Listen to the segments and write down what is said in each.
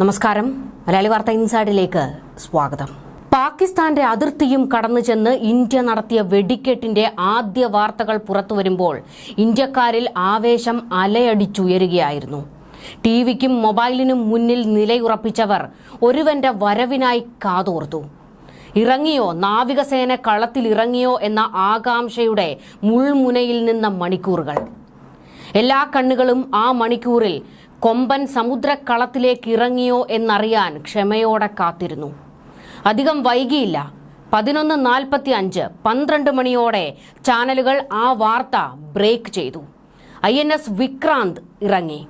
നമസ്കാരം. മലയാളി വാർത്ത ഇൻസൈഡിലേക്ക് സ്വാഗതം. പാകിസ്ഥാന്റെ അതിർത്തിയും കടന്നു ചെന്ന് ഇന്ത്യ നടത്തിയ വെടിക്കെട്ടിന്റെ ആദ്യ വാർത്തകൾ പുറത്തുവരുമ്പോൾ ഇന്ത്യക്കാരിൽ ആവേശം അലയടിച്ചുയരുകയായിരുന്നു. ടി വിക്കും മൊബൈലിനും മുന്നിൽ നിലയുറപ്പിച്ചവർ ഒരുവന്റെ വരവിനായി കാതോർത്തു. ഇറങ്ങിയോ നാവികസേന കളത്തിലിറങ്ങിയോ എന്ന ആകാംക്ഷയുടെ മുൾമുനയിൽ നിന്ന മണിക്കൂറുകൾ. എല്ലാ കണ്ണുകളും ആ മണിക്കൂറിൽ കൊമ്പൻ സമുദ്രക്കളത്തിലേക്ക് ഇറങ്ങിയോ എന്നറിയാൻ ക്ഷമയോടെ കാത്തിരുന്നു. അധികം വൈകിയില്ല. പതിനൊന്ന് നാൽപ്പത്തി അഞ്ച് പന്ത്രണ്ട് മണിയോടെ ചാനലുകൾ ആ വാർത്ത ബ്രേക്ക് ചെയ്തു. ഐ എൻ എസ് വിക്രാന്ത് ഇറങ്ങി.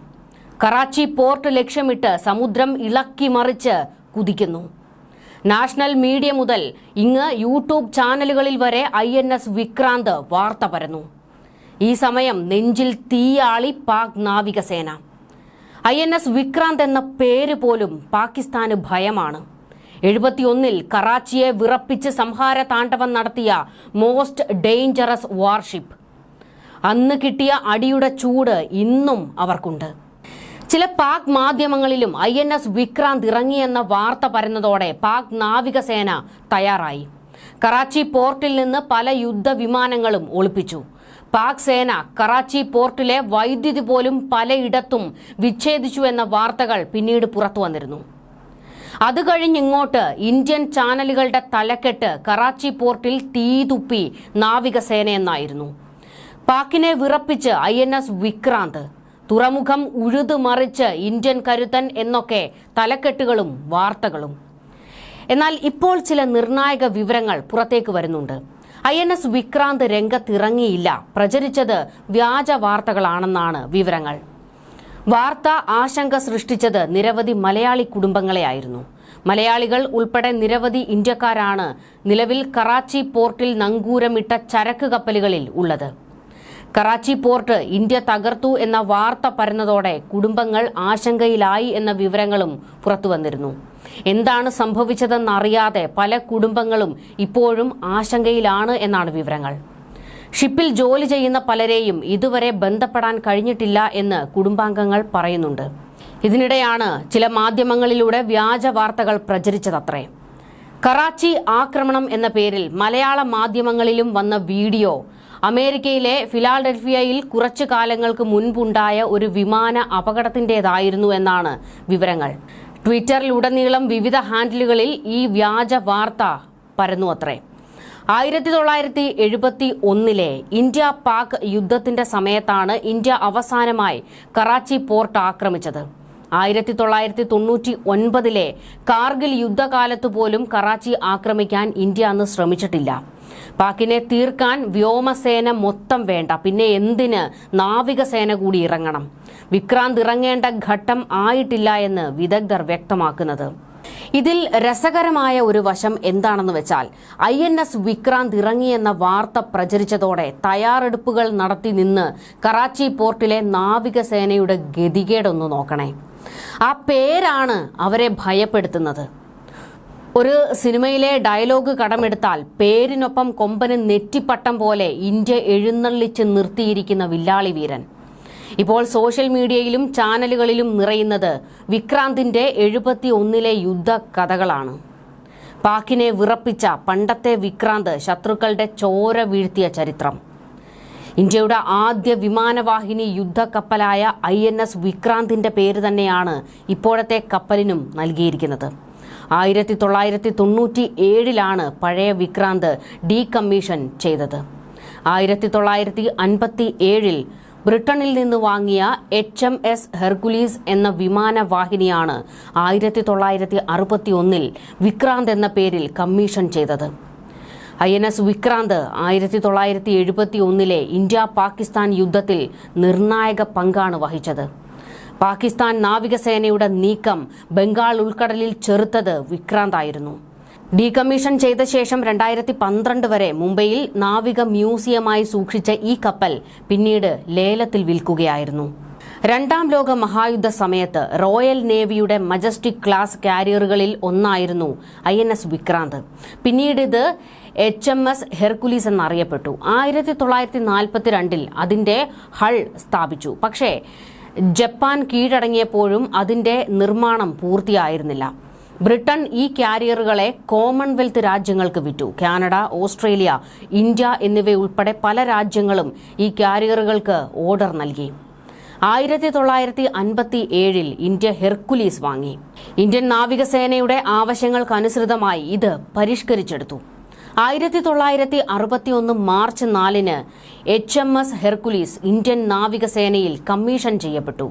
കറാച്ചി പോർട്ട് ലക്ഷ്യമിട്ട് സമുദ്രം ഇളക്കി മറിച്ച് കുതിക്കുന്നു. നാഷണൽ മീഡിയ മുതൽ ഇങ്ങ് യൂട്യൂബ് ചാനലുകളിൽ വരെ ഐ എൻ എസ് വിക്രാന്ത് വാർത്ത പരന്നു. ഈ സമയം നെഞ്ചിൽ തീയാളി പാക് നാവികസേന. ഐ എൻ എസ് വിക്രാന്ത് എന്ന പേര് പോലും പാകിസ്ഥാന് ഭയമാണ്. എഴുപത്തിയൊന്നിൽ കറാച്ചിയെ വിറപ്പിച്ച് സംഹാര താണ്ഡവം നടത്തിയ മോസ്റ്റ് ഡേഞ്ചറസ് വാർഷിപ്പ്. അന്ന് കിട്ടിയ അടിയുടെ ചൂട് ഇന്നും അവർക്കുണ്ട്. ചില പാക് മാധ്യമങ്ങളിലും ഐ എൻ എസ് വിക്രാന്ത് ഇറങ്ങിയെന്ന വാർത്ത പരന്നതോടെ പാക് നാവികസേന തയ്യാറായി. കറാച്ചി പോർട്ടിൽ നിന്ന് പല യുദ്ധവിമാനങ്ങളും ഒളിപ്പിച്ചു. പാക് സേന കറാച്ചി പോർട്ടിലെ വൈദ്യുതി പോലും പലയിടത്തും വിച്ഛേദിച്ചു എന്ന വാർത്തകൾ പിന്നീട് പുറത്തു വന്നിരുന്നു. അത് കഴിഞ്ഞിങ്ങോട്ട് ഇന്ത്യൻ ചാനലുകളുടെ തലക്കെട്ട് കറാച്ചി പോർട്ടിൽ തീ തുപ്പി നാവികസേനയെന്നായിരുന്നു. പാക്കിനെ വിറപ്പിച്ച് ഐ എൻ എസ് വിക്രാന്ത് തുറമുഖം ഉഴുതുമറിച്ച് ഇന്ത്യൻ കരുത്തൻ എന്നൊക്കെ തലക്കെട്ടുകളും വാർത്തകളും. എന്നാൽ ഇപ്പോൾ ചില നിർണായക വിവരങ്ങൾ പുറത്തേക്ക് വരുന്നുണ്ട്. ഐ എൻ എസ് വിക്രാന്ത് രംഗത്തിറങ്ങിയില്ല. പ്രചരിച്ചത് വ്യാജ വാർത്തകളാണെന്നാണ് വിവരങ്ങൾ. വാർത്ത ആശങ്ക സൃഷ്ടിച്ചത് നിരവധി മലയാളി കുടുംബങ്ങളെയായിരുന്നു. മലയാളികൾ ഉൾപ്പെടെ നിരവധി ഇന്ത്യക്കാരാണ് നിലവിൽ കറാച്ചി പോർട്ടിൽ നങ്കൂരമിട്ട ചരക്ക് കപ്പലുകളിൽ ഉള്ളത്. കറാച്ചി പോർട്ട് ഇന്ത്യ തകർത്തു എന്ന വാർത്ത പരന്നതോടെ കുടുംബങ്ങൾ ആശങ്കയിലായി എന്ന വിവരങ്ങളും പുറത്തുവന്നിരുന്നു. എന്താണ് സംഭവിച്ചതെന്നറിയാതെ പല കുടുംബങ്ങളും ഇപ്പോഴും ആശങ്കയിലാണ് എന്നാണ് വിവരങ്ങൾ. ഷിപ്പിൽ ജോലി ചെയ്യുന്ന പലരെയും ഇതുവരെ ബന്ധപ്പെടാൻ കഴിഞ്ഞിട്ടില്ല എന്ന് കുടുംബാംഗങ്ങൾ പറയുന്നുണ്ട്. ഇതിനിടെയാണ് ചില മാധ്യമങ്ങളിലൂടെ വ്യാജ വാർത്തകൾ പ്രചരിച്ചതത്രേ. കറാച്ചി ആക്രമണം എന്ന പേരിൽ മലയാള മാധ്യമങ്ങളിലും വന്ന വീഡിയോ അമേരിക്കയിലെ ഫിലാഡൽഫിയയിൽ കുറച്ചു കാലങ്ങൾക്ക് മുൻപുണ്ടായ ഒരു വിമാന അപകടത്തിന്റെതായിരുന്നു എന്നാണ് വിവരങ്ങൾ. ട്വിറ്ററിലുടനീളം വിവിധ ഹാൻഡിലുകളിൽ ഈ വ്യാജ വാർത്ത പരന്നു അത്രേ ആയിരത്തി തൊള്ളായിരത്തി എഴുപത്തി ഒന്നിലെ ഇന്ത്യ പാക് യുദ്ധത്തിന്റെ സമയത്താണ് ഇന്ത്യ അവസാനമായി കറാച്ചി പോർട്ട് ആക്രമിച്ചത്. ആയിരത്തി തൊള്ളായിരത്തി തൊണ്ണൂറ്റി ഒൻപതിലെ കാർഗിൽ യുദ്ധകാലത്ത് പോലും കറാച്ചി ആക്രമിക്കാൻ ഇന്ത്യ അന്ന് ശ്രമിച്ചിട്ടില്ല. പാക്കിനെ തീർക്കാൻ വ്യോമസേന മൊത്തം വേണ്ട. പിന്നെ എന്തിന് നാവികസേന കൂടി ഇറങ്ങണം? വിക്രാന്ത് ഇറങ്ങേണ്ട ഘട്ടം ആയിട്ടില്ല എന്ന് വിദഗ്ധർ വ്യക്തമാക്കുന്നത്. ഇതിൽ രസകരമായ ഒരു വശം എന്താണെന്ന് വെച്ചാൽ ഐ എൻ എസ് വിക്രാന്ത് ഇറങ്ങിയെന്ന വാർത്ത പ്രചരിച്ചതോടെ തയ്യാറെടുപ്പുകൾ നടത്തി നിന്ന് കറാച്ചി പോർട്ടിലെ നാവികസേനയുടെ ഗതികേടൊന്ന് നോക്കണേ. ആ പേരാണ് അവരെ ഭയപ്പെടുത്തുന്നത്. ഒരു സിനിമയിലെ ഡയലോഗ് കടമെടുത്താൽ പേരിനൊപ്പം കൊമ്പന് നെറ്റിപ്പട്ടം പോലെ ഇന്ത്യ എഴുന്നള്ളിച്ച് നിർത്തിയിരിക്കുന്ന വില്ലാളി വീരൻ. ഇപ്പോൾ സോഷ്യൽ മീഡിയയിലും ചാനലുകളിലും നിറയുന്നത് വിക്രാന്തിന്റെ എഴുപത്തി ഒന്നിലെ യുദ്ധ കഥകളാണ് പാക്കിനെ വിറപ്പിച്ച പണ്ടത്തെ വിക്രാന്ത് ശത്രുക്കളുടെ ചോര വീഴ്ത്തിയ ചരിത്രം. ഇന്ത്യയുടെ ആദ്യ വിമാനവാഹിനി യുദ്ധക്കപ്പലായ ഐ എൻ എസ് വിക്രാന്തിന്റെ പേര് തന്നെയാണ് ഇപ്പോഴത്തെ കപ്പലിനും നൽകിയിരിക്കുന്നത്. ആയിരത്തി തൊള്ളായിരത്തി തൊണ്ണൂറ്റി ഏഴിലാണ് പഴയ വിക്രാന്ത് ഡീകമ്മീഷൻ ചെയ്തത്. ആയിരത്തി തൊള്ളായിരത്തി അൻപത്തി ഏഴിൽ ബ്രിട്ടനിൽ നിന്ന് വാങ്ങിയ എച്ച് എം എസ് ഹെർക്കുലീസ് എന്ന വിമാനവാഹിനിയാണ് ആയിരത്തി തൊള്ളായിരത്തി അറുപത്തി ഒന്നിൽ വിക്രാന്ത് എന്ന പേരിൽ കമ്മീഷൻ ചെയ്തത്. ഐ എൻ എസ് വിക്രാന്ത് ആയിരത്തി തൊള്ളായിരത്തി എഴുപത്തി ഒന്നിലെ ഇന്ത്യ പാകിസ്ഥാൻ യുദ്ധത്തിൽ നിർണായക പങ്കാണ് വഹിച്ചത്. പാകിസ്ഥാൻ നാവികസേനയുടെ നീക്കം ബംഗാൾ ഉൾക്കടലിൽ ചെറുത്തത് വിക്രാന്തായിരുന്നു. ഡീകമ്മീഷൻ ചെയ്ത ശേഷം രണ്ടായിരത്തി പന്ത്രണ്ട് വരെ മുംബൈയിൽ നാവിക മ്യൂസിയമായി സൂക്ഷിച്ച ഈ കപ്പൽ പിന്നീട് ലേലത്തിൽ വിൽക്കുകയായിരുന്നു. രണ്ടാം ലോക മഹായുദ്ധ സമയത്ത് റോയൽ നേവിയുടെ മജസ്റ്റിക് ക്ലാസ് കാരിയറുകളിൽ ഒന്നായിരുന്നു ഐ എൻ എസ് വിക്രാന്ത്. പിന്നീട് ഇത് എച്ച് എം എസ് ഹെർക്കുലീസ് എന്നറിയപ്പെട്ടു. ആയിരത്തി തൊള്ളായിരത്തി നാൽപ്പത്തിരണ്ടിൽ അതിന്റെ ഹൾ സ്ഥാപിച്ചു. പക്ഷേ ജപ്പാൻ കീഴടങ്ങിയപ്പോഴും അതിന്റെ നിർമ്മാണം പൂർത്തിയായിരുന്നില്ല. ബ്രിട്ടൻ ഈ കാരിയറുകളെ കോമൺവെൽത്ത് രാജ്യങ്ങൾക്ക് വിറ്റു. കാനഡ ഓസ്ട്രേലിയ ഇന്ത്യ എന്നിവയുൾപ്പെടെ പല രാജ്യങ്ങളും ഈ കാരിയറുകൾക്ക് ഓർഡർ നൽകി. ആയിരത്തി തൊള്ളായിരത്തി അൻപത്തി ഏഴിൽ ഇന്ത്യ ഹെർക്കുലീസ് വാങ്ങി. ഇന്ത്യൻ നാവികസേനയുടെ ആവശ്യങ്ങൾക്കനുസൃതമായി ഇത് പരിഷ്കരിച്ചെടുത്തു. ആയിരത്തി തൊള്ളായിരത്തി അറുപത്തിയൊന്ന് മാർച്ച് നാലിന് H M S Hercules Indian നാവികസേനയിൽ commission ചെയ്യപ്പെട്ടു.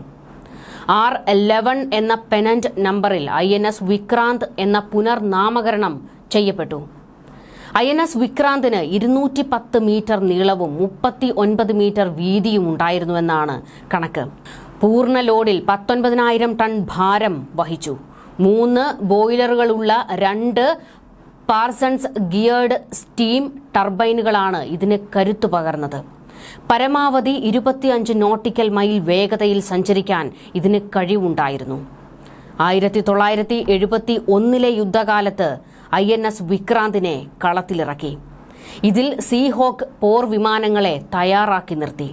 ആർ ലെവൻ എന്ന പെനന്റ് നമ്പറിൽ ഐ എൻ എസ് വിക്രാന്ത് എന്ന പുനർനാമകരണം ചെയ്യപ്പെട്ടു. ഐ എൻ എസ് വിക്രാന്തിന് ഇരുന്നൂറ്റി പത്ത് മീറ്റർ നീളവും മുപ്പത്തി ഒൻപത് മീറ്റർ വീതിയും ഉണ്ടായിരുന്നുവെന്നാണ് കണക്ക്. പൂർണ ലോഡിൽ പത്തൊൻപതിനായിരം ടൺ ഭാരം വഹിച്ചു. മൂന്ന് ബോയിലറുകളുള്ള രണ്ട് പാർസൺസ് ഗിയേർഡ് സ്റ്റീം ടർബൈനുകളാണ് ഇതിന് കരുത്തു പകർന്നത്. പരമാവധി ഇരുപത്തിയഞ്ച് നോട്ടിക്കൽ മൈൽ വേഗതയിൽ സഞ്ചരിക്കാൻ ഇതിന് കഴിവുണ്ടായിരുന്നു. ആയിരത്തി തൊള്ളായിരത്തി എഴുപത്തി ഒന്നിലെ യുദ്ധകാലത്ത് ഐ എൻ എസ് വിക്രാന്തിനെ കളത്തിലിറക്കി. ഇതിൽ സീഹോക്ക് പോർ വിമാനങ്ങളെ തയ്യാറാക്കി നിർത്തി.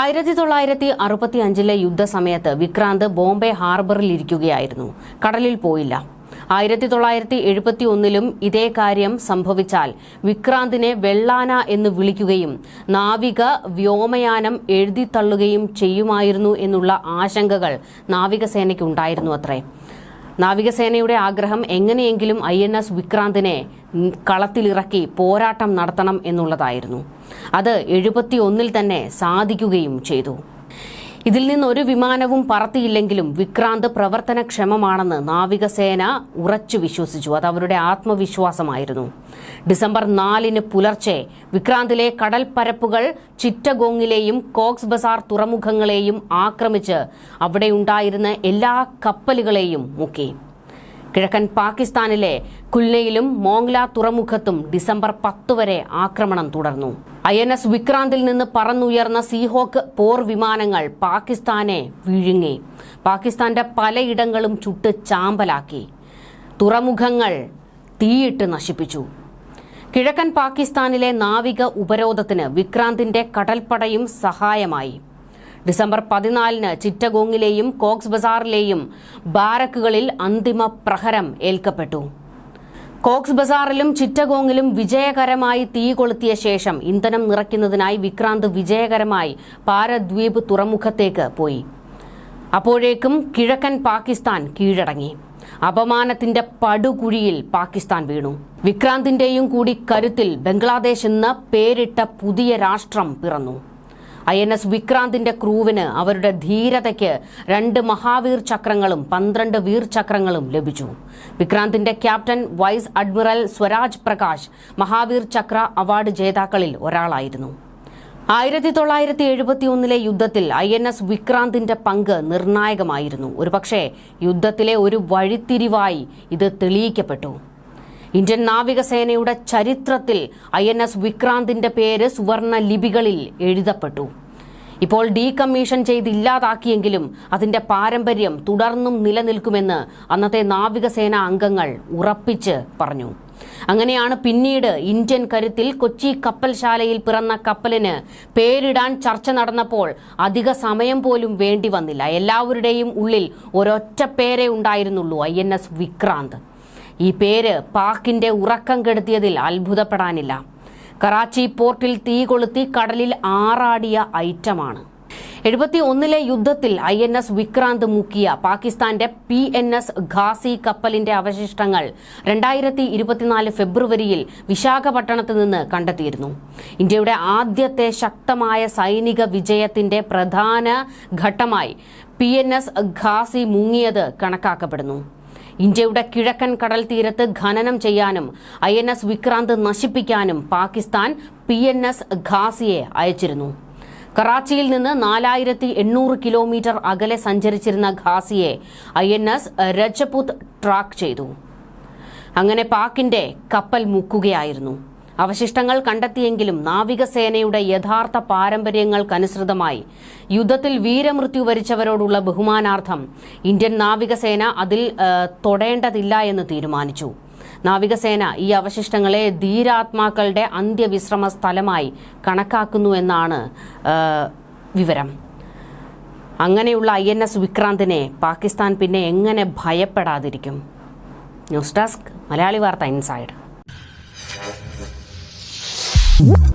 ആയിരത്തി തൊള്ളായിരത്തി അറുപത്തി അഞ്ചിലെ യുദ്ധസമയത്ത് വിക്രാന്ത് ബോംബെ ഹാർബറിൽ ഇരിക്കുകയായിരുന്നു. കടലിൽ പോയില്ല. ആയിരത്തി തൊള്ളായിരത്തി എഴുപത്തി ഒന്നിലും ഇതേ കാര്യം സംഭവിച്ചാൽ വിക്രാന്തിനെ വെള്ളാന എന്ന് വിളിക്കുകയും നാവിക വ്യോമയാനം എഴുതിത്തള്ളുകയും ചെയ്യുമായിരുന്നു എന്നുള്ള ആശങ്കകൾ നാവികസേനയ്ക്കുണ്ടായിരുന്നു അത്രേ. നാവികസേനയുടെ ആഗ്രഹം എങ്ങനെയെങ്കിലും ഐ എൻ എസ് വിക്രാന്തിനെ കളത്തിലിറക്കി പോരാട്ടം നടത്തണം എന്നുള്ളതായിരുന്നു. അത് എഴുപത്തി ഒന്നിൽ തന്നെ സാധിക്കുകയും ചെയ്തു. ഇതിൽ നിന്ന് ഒരു വിമാനവും പറത്തിയില്ലെങ്കിലും വിക്രാന്ത് പ്രവർത്തനക്ഷമമാണെന്ന് നാവികസേന ഉറച്ചു വിശ്വസിച്ചു. അത് അവരുടെ ആത്മവിശ്വാസമായിരുന്നു. ഡിസംബർ നാലിന് പുലർച്ചെ വിക്രാന്തിലെ കടൽ പരപ്പുകൾ ചിറ്റഗോങ്ങിലെയും കോക്സ് ബസാർ തുറമുഖങ്ങളെയും ആക്രമിച്ച് അവിടെയുണ്ടായിരുന്ന എല്ലാ കപ്പലുകളെയും മുക്കി. കിഴക്കൻ പാകിസ്ഥാനിലെ കുൽനയിലും മോംഗ്ല തുറമുഖത്തും ഡിസംബർ പത്ത് വരെ ആക്രമണം തുടർന്നു. ഐ എൻ എസ് വിക്രാന്തിൽ നിന്ന് പറന്നുയർന്ന സീഹോക്ക് പോർ വിമാനങ്ങൾ പാകിസ്ഥാനെ വിഴുങ്ങി. പാകിസ്ഥാന്റെ പലയിടങ്ങളും ചുട്ട് ചാമ്പലാക്കി. തുറമുഖങ്ങൾ തീയിട്ട് നശിപ്പിച്ചു. കിഴക്കൻ പാകിസ്ഥാനിലെ നാവിക ഉപരോധത്തിന് വിക്രാന്തിന്റെ കടൽപ്പടയും സഹായമായി. ഡിസംബർ പതിനാലിന് ചിറ്റഗോങ്ങിലെയും കോക്സ് ബസാറിലെയും ബാരക്കുകളിൽ അന്തിമ പ്രഹരം ഏൽക്കപ്പെട്ടു. കോക്സ് ബസാറിലും ചിറ്റഗോങ്ങിലും വിജയകരമായി തീ കൊളുത്തിയ ശേഷം ഇന്ധനം നിറയ്ക്കുന്നതിനായി വിക്രാന്ത് വിജയകരമായി പാരദ്വീപ് തുറമുഖത്തേക്ക് പോയി. അപ്പോഴേക്കും കിഴക്കൻ പാകിസ്ഥാൻ കീഴടങ്ങി. അപമാനത്തിന്റെ പടുകുഴിയിൽ പാകിസ്ഥാൻ വീണു. വിക്രാന്തിന്റെയും കൂടി കരുത്തിൽ ബംഗ്ലാദേശ് എന്ന പേരിട്ട പുതിയ രാഷ്ട്രം പിറന്നു. ഐ എൻ എസ് വിക്രാന്തിന്റെ ക്രൂവിന് അവരുടെ ധീരതയ്ക്ക് രണ്ട് മഹാവീർ ചക്രങ്ങളും പന്ത്രണ്ട് വീർ ചക്രങ്ങളും ലഭിച്ചു. വിക്രാന്തിന്റെ captain vice admiral Swaraj Prakash Mahavir Chakra award ജേതാക്കളിൽ ഒരാളായിരുന്നു. ആയിരത്തി തൊള്ളായിരത്തി എഴുപത്തി ഒന്നിലെ യുദ്ധത്തിൽ ഐ എൻ എസ് വിക്രാന്തിന്റെ പങ്ക് നിർണായകമായിരുന്നു. ഒരുപക്ഷെ യുദ്ധത്തിലെ ഒരു വഴിത്തിരിവായി ഇത് തെളിയിക്കപ്പെട്ടു. ഇന്ത്യൻ നാവികസേനയുടെ ചരിത്രത്തിൽ ഐ എൻ എസ് വിക്രാന്തിന്റെ പേര് സുവർണ ലിപികളിൽ എഴുതപ്പെട്ടു. ഇപ്പോൾ ഡീകമ്മീഷൻ ചെയ്ത് ഇല്ലാതാക്കിയെങ്കിലും അതിന്റെ പാരമ്പര്യം തുടർന്നും നിലനിൽക്കുമെന്ന് അന്നത്തെ നാവികസേന അംഗങ്ങൾ ഉറപ്പിച്ച് പറഞ്ഞു. അങ്ങനെയാണ് പിന്നീട് ഇന്ത്യൻ കരുത്തിൽ കൊച്ചി കപ്പൽശാലയിൽ പിറന്ന കപ്പലിന് പേരിടാൻ ചർച്ച നടന്നപ്പോൾ അധിക സമയം പോലും വേണ്ടി വന്നില്ല. എല്ലാവരുടെയും ഉള്ളിൽ ഒരൊറ്റ പേരേ ഉണ്ടായിരുന്നുള്ളൂ ഐ എൻ എസ് വിക്രാന്ത്. ഈ പേര് പാക്കിന്റെ ഉറക്കം കെടുത്തിയതിൽ അത്ഭുതപ്പെടാനില്ല. കറാച്ചി പോർട്ടിൽ തീ കൊളുത്തി കടലിൽ ആറാടിയ ഐറ്റമാണ്. എഴുപത്തി ഒന്നിലെ യുദ്ധത്തിൽ ഐ എൻ എസ് വിക്രാന്ത് മുക്കിയ പാകിസ്ഥാന്റെ പി എൻ എസ് ഖാസി കപ്പലിന്റെ അവശിഷ്ടങ്ങൾ രണ്ടായിരത്തി ഇരുപത്തിനാല് ഫെബ്രുവരിയിൽ വിശാഖപട്ടണത്ത് നിന്ന് കണ്ടെത്തിയിരുന്നു. ഇന്ത്യയുടെ ആദ്യത്തെ ശക്തമായ സൈനിക വിജയത്തിന്റെ പ്രധാന ഘട്ടമായി പി എൻ എസ് ഖാസി മുങ്ങിയത് കണക്കാക്കപ്പെടുന്നു. ഇന്ത്യയുടെ കിഴക്കൻ കടൽ തീരത്ത് ഖനനം ചെയ്യാനും ഐ എൻ എസ് വിക്രാന്ത് നശിപ്പിക്കാനും പാകിസ്ഥാൻ പി എൻ എസ് ഖാസിയെ അയച്ചിരുന്നു. കറാച്ചിയിൽ നിന്ന് നാലായിരത്തി എണ്ണൂറ് കിലോമീറ്റർ അകലെ സഞ്ചരിച്ചിരുന്ന ഖാസിയെ I N S Rajput track ചെയ്തു. അങ്ങനെ പാക്കിന്റെ കപ്പൽ മുക്കുകയായിരുന്നു. അവശിഷ്ടങ്ങൾ കണ്ടെത്തിയെങ്കിലും നാവികസേനയുടെ യഥാർത്ഥ പാരമ്പര്യങ്ങൾക്കനുസൃതമായി യുദ്ധത്തിൽ വീരമൃത്യു വരിച്ചവരോടുള്ള ബഹുമാനാർത്ഥം ഇന്ത്യൻ നാവികസേന അതിൽ തൊടേണ്ടതില്ല എന്ന് തീരുമാനിച്ചു. നാവികസേന ഈ അവശിഷ്ടങ്ങളെ ധീരാത്മാക്കളുടെ അന്ത്യവിശ്രമ സ്ഥലമായി കണക്കാക്കുന്നു എന്നാണ് വിവരം. അങ്ങനെയുള്ള ഐ എൻ എസ് വിക്രാന്തിനെ പാകിസ്ഥാൻ പിന്നെ എങ്ങനെ ഭയപ്പെടാതിരിക്കും? ന്യൂസ് ഡെസ്ക് മലയാളി വാർത്ത ഇൻസൈഡ്. Woo!